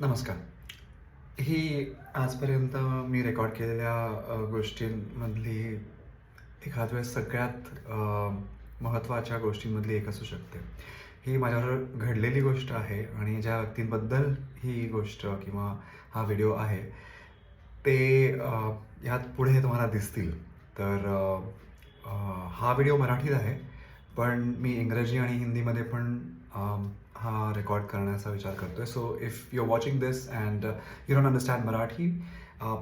नमस्कार. ही आजपर्यंत मी रेकॉर्ड केलेल्या गोष्टींमधली एखाद वेळेस सगळ्यात महत्त्वाच्या गोष्टींमधली एक असू शकते. ही माझ्यावर घडलेली गोष्ट आहे आणि ज्या व्यक्तींबद्दल ही गोष्ट किंवा हा व्हिडिओ आहे ते ह्यात पुढे तुम्हाला दिसतील. तर हा व्हिडिओ मराठीत आहे. पण मी इंग्रजी आणि हिंदीमध्ये पण हा रेकॉर्ड करण्याचा विचार करतो आहे so if you are watching this and you don't understand Marathi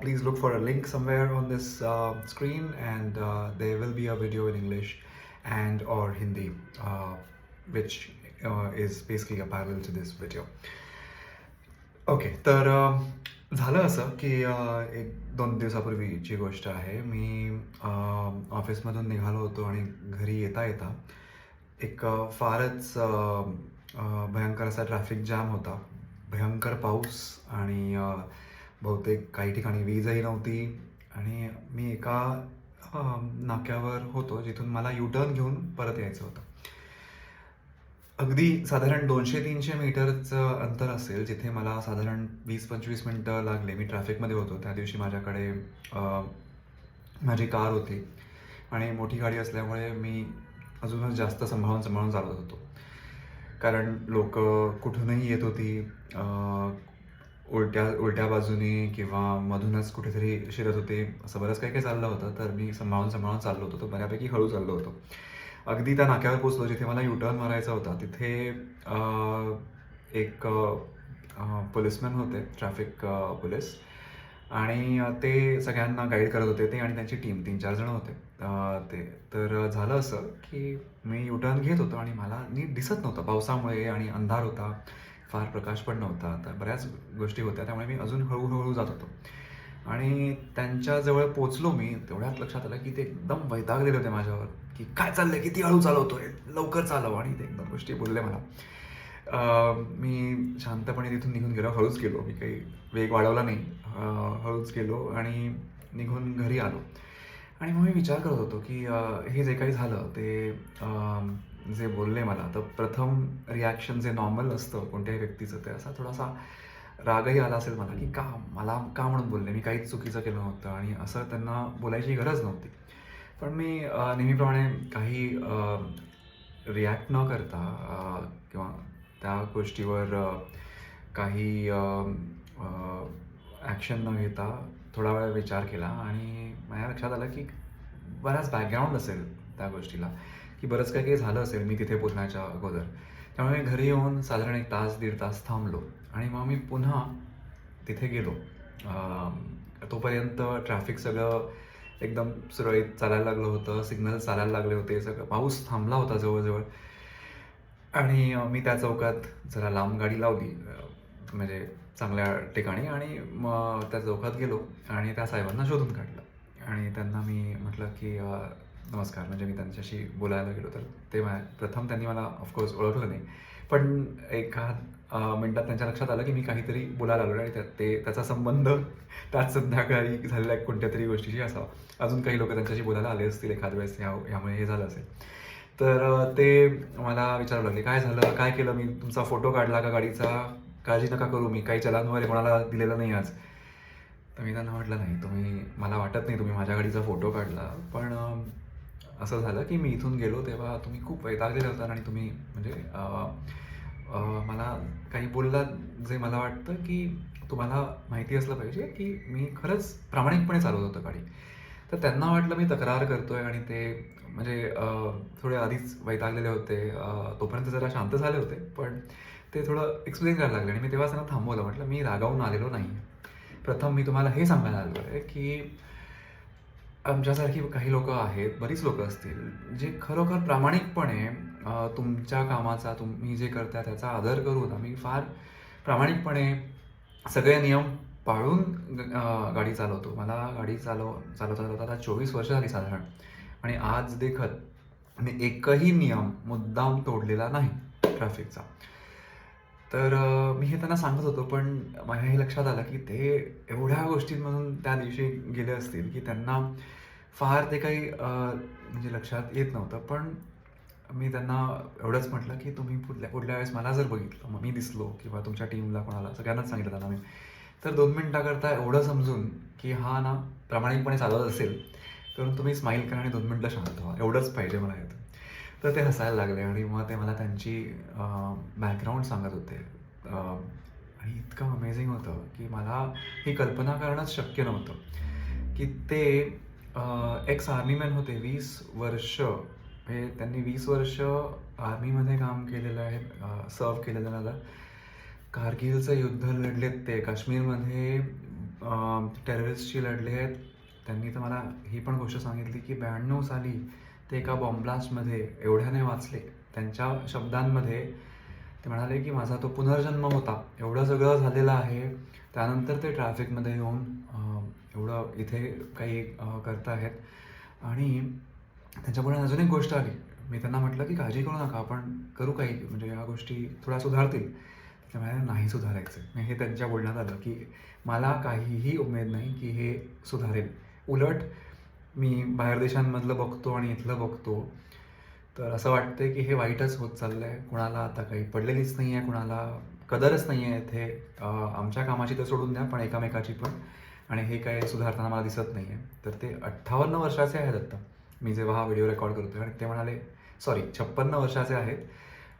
please look for a link somewhere on this screen and there will be a video in English and or Hindi which is basically a parallel to this video okay तर um, झालं असं की uh, एक दोन दिवसापूर्वीची गोष्ट आहे मी uh, ऑफिसमधून निघालो होतो आणि घरी येता येता एक फारच भयंकर असा ट्रॅफिक जॅम होता. भयंकर पाऊस आणि बहुतेक काही ठिकाणी वीजही नव्हती. आणि मी एका नाक्यावर होतो जिथून मला युटर्न घेऊन परत यायचं होतं. अगदी साधारण दोनशे तीनशे मीटरचं अंतर असेल जिथे मला साधारण वीस पंचवीस मिनटं लागले. मी ट्रॅफिकमध्ये होतो. त्या दिवशी माझ्याकडे माझी कार होती. आणि मोठी गाडी असल्यामुळे मी अजूनच जास्त सांभाळून सांभाळून चालत होतो. कारण लोक कुठूनही येत होती उलट्या उलट्या बाजूने किंवा मधूनच कुठेतरी शिरत होते असं बरंच काही काही चाललं होतं. तर मी सांभाळून सांभाळून चाललो होतो. तर बऱ्यापैकी हळू चाललो होतो. अगदी त्या नाक्यावर पोचलो जिथे मला युटर्न मारायचा होता. तिथे एक पोलिसमॅन होते ट्रॅफिक पोलीस. आणि ते सगळ्यांना गाईड करत होते ते आणि त्यांची टीम तीन चार जण होते. ते. तर झालं असं की मी युटर्न घेत होतो आणि मला नीट दिसत नव्हतं. पावसामुळे आणि अंधार होता. फार प्रकाश पण नव्हता. तर बऱ्याच गोष्टी होत्या त्यामुळे मी अजून हळूहळू जात होतो. आणि त्यांच्याजवळ पोचलो मी तेवढ्यात लक्षात आलं की ते एकदम वैतागलेले होते माझ्यावर. की काय चाललंय? किती हळू चालवतोय? लवकर चालव. आणि ते एकदम गोष्टी बोलले मला. मी शांतपणे तिथून निघून गेलो हळूच गेलो. मी काही वेग वाढवला नाही. हळूच गेलो आणि निघून घरी आलो. आणि मग मी विचार करत होतो की हे जे काही झालं ते जे बोलले मला तर प्रथम रिॲक्शन जे नॉर्मल असतं कोणत्याही व्यक्तीचं ते असा थोडासा रागही आला असेल मला की का मला का म्हणून बोलले? मी काहीच चुकीचं केलं नव्हतं. आणि असं त्यांना बोलायची गरज नव्हती. पण मी नेहमीप्रमाणे काही रिॲक्ट न करता किंवा त्या गोष्टीवर काही ॲक्शन न घेता थोडा वेळ विचार केला आणि माझ्या लक्षात आलं की बराच बॅकग्राऊंड असेल त्या गोष्टीला की बरंच काही काही झालं असेल मी तिथे पोचण्याच्या अगोदर. त्यामुळे मी घरी येऊन साधारण एक तास दीड तास थांबलो आणि मग मी पुन्हा तिथे गेलो. तोपर्यंत ट्रॅफिक सगळं एकदम सुरळीत चालायला लागलं होतं सिग्नल चालायला लागले होते सगळं पाऊस थांबला होता जवळजवळ. आणि मी त्या चौकात जरा लांब गाडी लावली म्हणजे चांगल्या ठिकाणी आणि मग त्या चौकात गेलो आणि त्या साहेबांना शोधून काढलं. आणि त्यांना मी म्हटलं की नमस्कार म्हणजे मी त्यांच्याशी बोलायला गेलो तर ते प्रथम त्यांनी मला ऑफकोर्स ओळखलं नाही. पण एका मिनटात त्यांच्या लक्षात आलं की मी काहीतरी बोलायला आलो आणि त्यात ते त्याचा संबंध त्याच संध्याकाळी झालेल्या कोणत्या तरी गोष्टीशी असावा. अजून काही लोक त्यांच्याशी बोलायला आले असतील एखाद वेळेस ह्या ह्यामुळे हे झालं असेल. तर ते मला विचारू लागले काय झालं? काय केलं? मी तुमचा फोटो काढला का गाडीचा? काळजी नका करू मी काही चलान वगैरे कोणाला दिलेलं नाही आज. तर मी त्यांना म्हटलं नाही तुम्ही मला वाटत नाही तुम्ही माझ्या गाडीचा फोटो काढला. पण असं झालं की मी इथून गेलो तेव्हा तुम्ही खूप वैतागलेले होता आणि तुम्ही म्हणजे मला काही बोललात जे मला वाटतं की तुम्हाला माहिती असलं पाहिजे की मी खरंच प्रामाणिकपणे चालवत होतो गाडी. तर त्यांना वाटलं मी तक्रार करतोय आणि ते म्हणजे थोडे आधीच वैतागलेले होते. तोपर्यंत जरा शांत झाले होते पण ते थोडं एक्सप्लेन करायला लागले आणि मी तेव्हा त्यांना थांबवलं. म्हटलं मी रागावून आलेलो नाही प्रथम मी तुम्हाला हे सांगायला आलो आहे की आमच्यासारखी काही लोक आहेत बरीच लोक असतील जे खरोखर प्रामाणिकपणे तुमच्या कामाचा तुम्ही जे करता त्याचा आदर करून आम्ही फार प्रामाणिकपणे सगळे नियम पाळून गाडी चालवतो. मला गाडी चालव चालवता चालवता आता चोवीस वर्ष झाली साधारण. आणि आज देखत मी एकही नियम मुद्दाम तोडलेला नाही ट्रॅफिकचा. तर मी हे त्यांना सांगत होतो पण माझ्या हे लक्षात आलं की ते एवढ्या गोष्टींमधून त्या दिवशी गेले असतील की त्यांना फार ते काही म्हणजे लक्षात येत नव्हतं. पण मी त्यांना एवढंच म्हटलं की तुम्ही पुढल्या पुढल्या वेळेस मला जर बघितलं मग मी दिसलो किंवा तुमच्या टीमला कोणाला सगळ्यांनाच सांगितलं त्यांना मी. तर दोन मिनटाकरता एवढं समजून की हा ना प्रामाणिकपणे चालवत असेल तर तुम्ही स्माईल करा आणि दोन मिनटं शांत व्हा. एवढंच पाहिजे मला येतं तर ते हसायला लागले आणि मग ते मला त्यांची बॅकग्राऊंड सांगत होते. आणि इतकं अमेझिंग होतं की मला ही कल्पना करणंच शक्य नव्हतं. की ते एक्स आर्मीमॅन होते वीस वर्ष. म्हणजे त्यांनी वीस वर्ष आर्मीमध्ये काम केलेलं आहे सर्व केलेलं मला कारगिलचं युद्ध लढलेत ते. काश्मीरमध्ये टेररिस्टशी लढले आहेत त्यांनी तर मला ही पण गोष्ट सांगितली की ब्याण्णव साली ते एका बॉम्ब्लास्टमध्ये एवढ्याने वाचले. त्यांच्या शब्दांमध्ये ते म्हणाले की माझा तो पुनर्जन्म होता. एवढं सगळं झालेलं आहे. त्यानंतर ते ट्रॅफिकमध्ये येऊन एवढं इथे काही करत आहेत. आणि त्यांच्यापुढे अजून एक गोष्ट आली. मी त्यांना म्हटलं की काळजी करू नका आपण करू काही म्हणजे या गोष्टी थोड्या सुधारतील. त्यामुळे नाही सुधारायचं. हे त्यांच्या बोलण्यात आलं की मला काहीही उमेद नाही की हे सुधारेल. उलट मी बाहेर देशांमधलं बघतो आणि इथलं बघतो. तर असं वाटतंय की हे वाईटच होत चाललं आहे कुणाला आता काही पडलेलीच नाही आहे कुणाला कदरच नाही आहे इथे आमच्या कामाची तर सोडून द्या पण एकामेकाची पण. आणि हे काय सुधारताना मला दिसत नाही आहे तर ते अठ्ठावन्न वर्षाचे आहेत आत्ता. मी जेव्हा हा व्हिडिओ रेकॉर्ड करतो आणि ते म्हणाले सॉरी छप्पन्न वर्षाचे आहेत.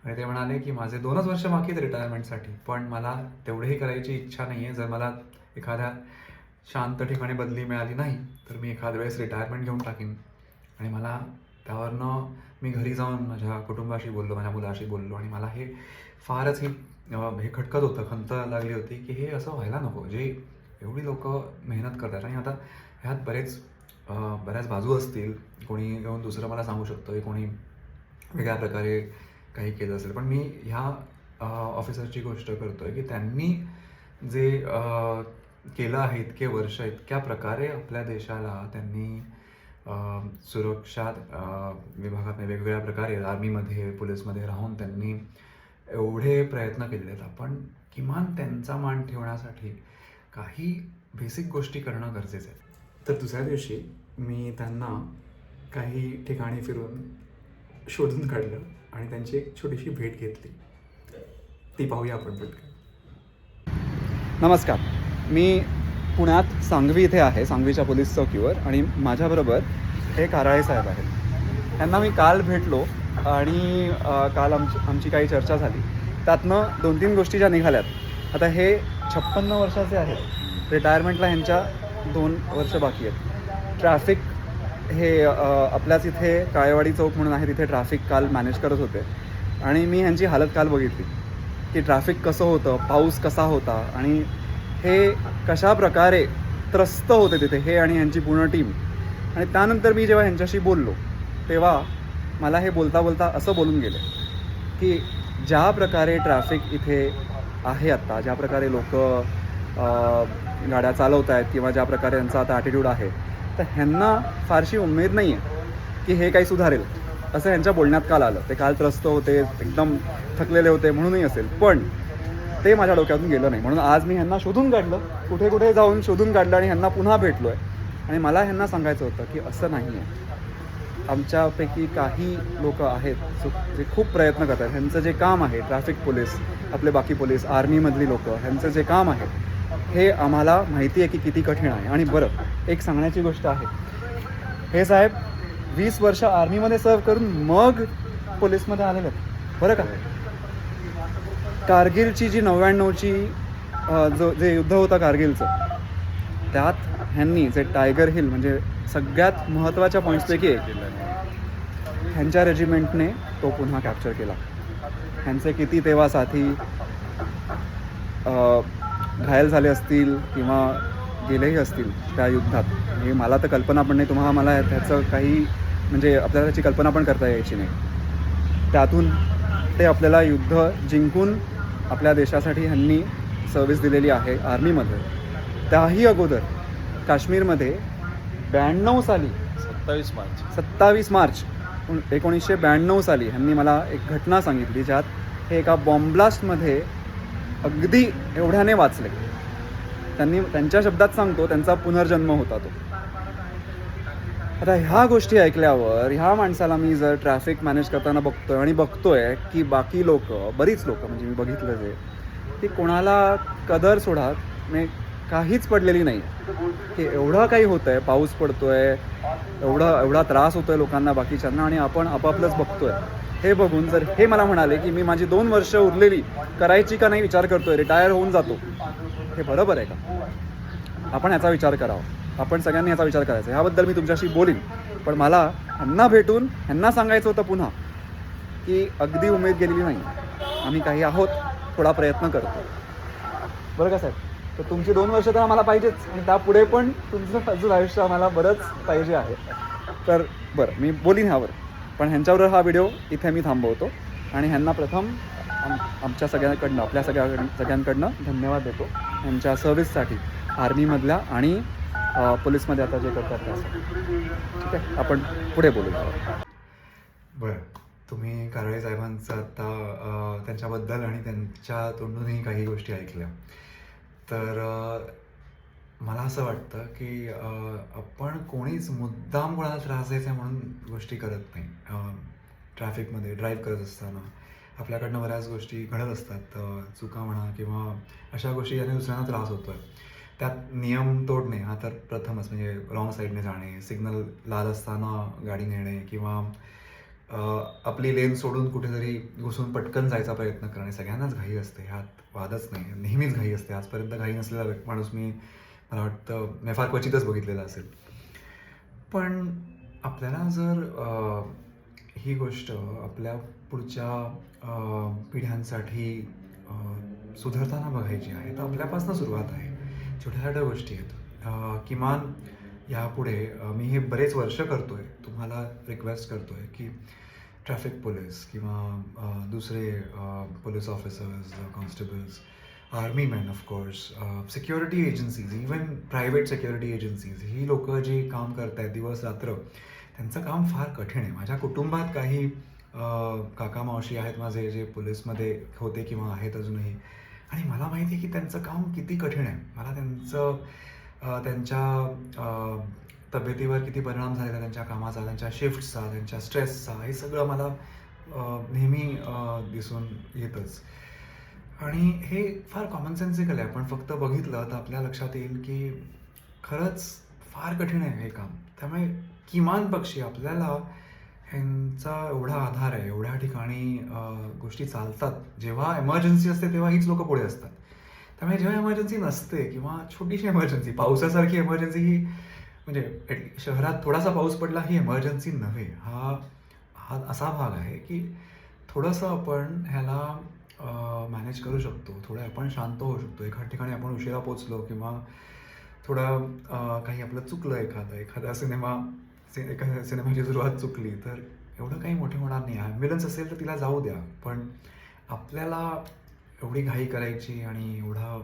आणि ते म्हणाले की माझे दोनच वर्ष बाकी आहेत रिटायरमेंटसाठी पण मला तेवढेही करायची इच्छा नाही आहे जर मला एखाद्या शांत ठिकाणी बदली मिळाली नाही तर मी एखाद्या वेळेस रिटायरमेंट घेऊन टाकीन. आणि मला त्यावरनं मी घरी जाऊन माझ्या कुटुंबाशी बोललो माझ्या मुलाशी बोललो आणि मला हे फारच ही हे खटकत होतं खंत लागली होती की हे असं व्हायला नको. जे एवढी लोक मेहनत करतात आणि आता ह्यात बरेच बऱ्याच बाजू असतील. कोणी येऊन दुसरं मला सांगू शकतं कोणी वेगळ्या प्रकारे काही केलं असेल. पण मी ह्या ऑफिसरची गोष्ट करतोय की त्यांनी जे केलं आहे इतके वर्ष इतक्या प्रकारे आपल्या देशाला त्यांनी सुरक्षा विभागात वेगवेगळ्या प्रकारे आर्मीमध्ये पोलीसमध्ये राहून त्यांनी एवढे प्रयत्न केलेले आहेत. आपण किमान त्यांचा मान ठेवण्यासाठी काही बेसिक गोष्टी करणं गरजेचं आहे. तर दुसऱ्या दिवशी मी त्यांना काही ठिकाणी फिरून शोधून काढलं. आणि त्यांची एक छोटीशी भेट घेतली. ती पाहूया आपण पटकन. नमस्कार. मी पुण्यात सांगवी इथे आहे सांगवीच्या पोलीस चौकीवर आणि माझ्याबरोबर हे काराळे साहेब आहेत. त्यांना मी काल भेटलो आणि काल आमची आमची काही चर्चा झाली. त्यातनं दोन तीन गोष्टी ज्या निघाल्यात. आता हे छप्पन्न वर्षाचे आहेत. रिटायरमेंटला ह्यांच्या दोन वर्ष बाकी आहेत. ट्रॅफिक हे आपल्याच इथे काळेवाडी चौक म्हणून आहे तिथे ट्रॅफिक काल मॅनेज करत होते. आणि मी ह्यांची हालत काल बघितली की ट्रॅफिक कसं होतं पाऊस कसा होता आणि हे कशा प्रकारे त्रस्त होते तिथे हे आणि ह्यांची पूर्ण टीम आणि त्यानंतर मी जेव्हा ह्यांच्याशी बोललो तेव्हा मला हे बोलता बोलता असं बोलून गेले की ज्या प्रकारे ट्रॅफिक इथे आहे आत्ता ज्या प्रकारे लोक गाड्या चालवत आहेत किंवा ज्या प्रकारे यांचा आता ॲटिट्यूड आहे तर ह्यांना फारशी उमेद नाही आहे की हे काही सुधारेल. असं ह्यांच्या बोलण्यात काल आलं. ते काल त्रस्त होते एकदम थकलेले होते म्हणूनही असेल. पण ते माझ्या डोक्यातून गेलं नाही. म्हणून आज मी ह्यांना शोधून काढलं. कुठे कुठे जाऊन शोधून काढलं आणि ह्यांना पुन्हा भेटलो आहे आणि मला ह्यांना सांगायचं होतं की असं नाही आहे आमच्यापैकी काही लोक आहेत जे खूप प्रयत्न करतात. ह्यांचं जे काम आहे ट्रॅफिक पोलीस आपले बाकी पोलीस आर्मीमधली लोक ह्यांचं जे काम आहे हे आम्हाला माहिती आहे की किती कठीण आहे. आणि बरं एक सांगण्याची गोष्ट आहे. हे साहेब वीस वर्ष आर्मीमध्ये सर्व करून मग पोलीसमध्ये आलेले आहेत. बरं का? कारगिलची जी नव्याण्णवची जो जे युद्ध होतं कारगिलचं त्यात ह्यांनी जे टायगर हिल म्हणजे सगळ्यात महत्त्वाच्या पॉईंट्सपैकी एक ह्यांच्या रेजिमेंटने तो पुन्हा कॅप्चर केला. ह्यांचे किती तेव्हा साथी घायल झाले असतील किंवा गेलेही असतील त्या युद्धात. हे मला तर कल्पना पण नाही. तुम्हाला मला त्याचं काही म्हणजे आपल्याला त्याची कल्पना पण करता यायची नाही. त्यातून ते आपल्याला युद्ध जिंकून आपल्या देशासाठी ह्यांनी सर्व्हिस दिलेली आहे आर्मीमध्ये त्याही अगोदर काश्मीरमध्ये ब्याण्णव साली सत्तावीस मार्च. सत्तावीस मार्च एकोणीसशे ब्याण्णव साली ह्यांनी मला एक घटना सांगितली ज्यात हे एका बॉम्ब्लास्टमध्ये अगदी एवढ्याने वाचले. त्यांनी त्यांच्या शब्दात सांगतो त्यांचा पुनर्जन्म होता तो. आता ह्या गोष्टी ऐकल्यावर ह्या माणसाला मी जर ट्रॅफिक मॅनेज करताना बघतोय आणि बघतोय की बाकी लोक बरीच लोक म्हणजे मी बघितलं जे की कोणाला कदर सोडा मी काहीच पडलेली नाही. की एवढं काही होतं आहे पाऊस पडतोय एवढा एवढा त्रास होतोय लोकांना बाकीच्यांना आणि आपण आपापलंच बघतोय. हे बघून जर हे मला म्हणाले की मी माझी दोन वर्ष उरलेली करायची का नाही विचार करतोय रिटायर होऊन जातो. हे बरोबर आहे का? आपण याचा विचार करावा. आपण सगळ्यांनी याचा विचार करायचा. ह्याबद्दल मी तुमच्याशी बोलीन. पण मला ह्यांना भेटून ह्यांना सांगायचं होतं पुन्हा की अगदी उमेद गेलेली नाही. आम्ही काही आहोत थोडा प्रयत्न करतो. बरं का साहेब? तर तुमची दोन वर्ष तर आम्हाला पाहिजेच. आणि त्यापुढे पण तुमचं अजून आयुष्य आम्हाला बरंच पाहिजे आहे. तर बरं मी बोलीन ह्यावर. पण ह्यांच्यावर हा व्हिडिओ इथे मी थांबवतो. आणि ह्यांना प्रथम आम आमच्या सगळ्यांकडनं आपल्या सगळ्या सगळ्यांकडनं धन्यवाद देतो. यांच्या सर्व्हिससाठी आर्मीमधल्या आणि पोलीसमध्ये आता जे करतात. ठीक आहे? आपण पुढे बोलूया. बरं. तुम्ही कारळे साहेबांचं आता त्यांच्याबद्दल आणि त्यांच्या तोंडूनही काही गोष्टी ऐकल्या. तर मला असं वाटतं की आपण कोणीच मुद्दाम कोणाला त्रास द्यायचा म्हणून गोष्टी करत नाही. ट्रॅफिकमध्ये ड्राईव्ह करत असताना. आपल्याकडनं बऱ्याच गोष्टी घडत असतात. चुका म्हणा किंवा अशा गोष्टी ज्याने दुसऱ्यांना त्रास होतो आहे त्यात नियम तोडणे हा तर प्रथमच म्हणजे रॉंग साईडने जाणे सिग्नल लाल असताना गाडी नेणे किंवा आपली लेन सोडून कुठेतरी घुसून पटकन जायचा प्रयत्न करणे. सगळ्यांनाच घाई असते ह्यात वादच नाही. नेहमीच घाई असते. आजपर्यंत घाई नसलेला माणूस मी मला वाटतं मी फार क्वचितच बघितलेला असेल. पण आपल्याला जर ही गोष्ट आपल्या पुढच्या पिढ्यांसाठी सुधारताना बघायची आहे. तर आपल्यापासून सुरुवात आहे. छोट्या छोट्या गोष्टी आहेत. किमान यापुढे मी हे बरेच वर्ष करतो आहे तुम्हाला रिक्वेस्ट करतो आहे की ट्रॅफिक पोलीस किंवा दुसरे police officers constables army man of course security agencies even private security agencies ही लोकं जी काम करत आहेत दिवस रात्र त्यांचं काम फार कठीण आहे. माझ्या कुटुंबात काही काका मावशी आहेत माझे जे पोलीसमध्ये होते किंवा आहेत अजूनही. आणि मला माहिती आहे की त्यांचं काम किती कठीण आहे. मला त्यांचं त्यांच्या तब्येतीवर किती परिणाम झालेला त्यांच्या कामाचा त्यांच्या शिफ्टचा त्यांच्या स्ट्रेसचा हे सगळं मला नेहमी दिसून येतंच. आणि हे फार कॉमन सेन्सिकल आहे आपण फक्त बघितलं तर आपल्या लक्षात येईल की खरंच फार कठीण आहे हे काम. त्यामुळे किमान पक्षी आपल्याला ह्यांचा एवढा आधार आहे एवढ्या ठिकाणी गोष्टी चालतात. जेव्हा एमर्जन्सी असते तेव्हा हीच लोक पुढे असतात. त्यामुळे जेव्हा एमर्जन्सी नसते किंवा छोटीशी एमर्जन्सी पावसासारखी एमर्जन्सी ही म्हणजे शहरात थोडासा पाऊस पडला ही एमर्जन्सी नव्हे. हा हा असा भाग आहे की थोडंसं आपण ह्याला मॅनेज करू शकतो. थोडं आपण शांत होऊ शकतो. एखाद्या ठिकाणी आपण उशिरा पोचलो किंवा थोडं काही आपलं चुकलं एखादं एखादा सिनेमा सि- सिनेमाची सुरुवात चुकली तर एवढं काही मोठं होणार नाही. ॲम्ब्युलन्स असेल तर तिला जाऊ द्या पण आपल्याला एवढी घाई करायची आणि एवढा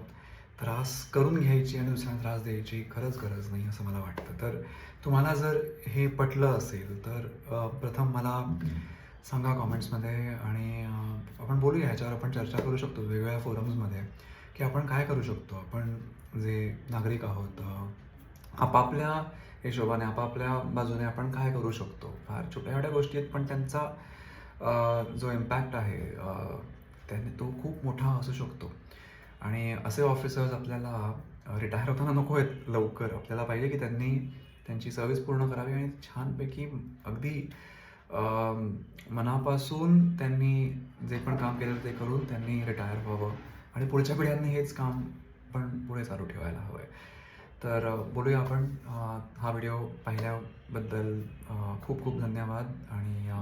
त्रास करून घ्यायची आणि दुसऱ्यांना त्रास द्यायची खरंच गरज नाही असं मला वाटतं. तर तुम्हाला जर हे पटलं असेल तर प्रथम मला सांगा कॉमेंट्समध्ये आणि आपण बोलूया ह्याच्यावर आपण चर्चा करू शकतो वेगवेगळ्या फोरम्समध्ये की आपण काय करू शकतो. आपण जे नागरिक आहोत आपापल्या हिशोबाने आपापल्या बाजूने आपण काय करू शकतो? फार छोट्या छोट्या गोष्टी आहेत पण त्यांचा जो इम्पॅक्ट आहे त्याने तो खूप मोठा असू शकतो. आणि असे ऑफिसर्स आपल्याला रिटायर होताना नको आहेत लवकर. आपल्याला पाहिजे की त्यांनी त्यांची सर्व्हिस पूर्ण करावी आणि छानपैकी अगदी मनापासून त्यांनी जे पण काम केलं ते करून त्यांनी रिटायर व्हावं. आणि पुढच्या पिढ्यांनी हेच काम पण पुढे चालू ठेवायला हवं आहे तर बोलूया आपण. हा व्हिडिओ पाहिल्याबद्दल खूप खूप धन्यवाद आणि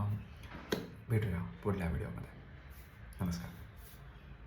भेटूया पुढल्या व्हिडिओमध्ये. नमस्कार.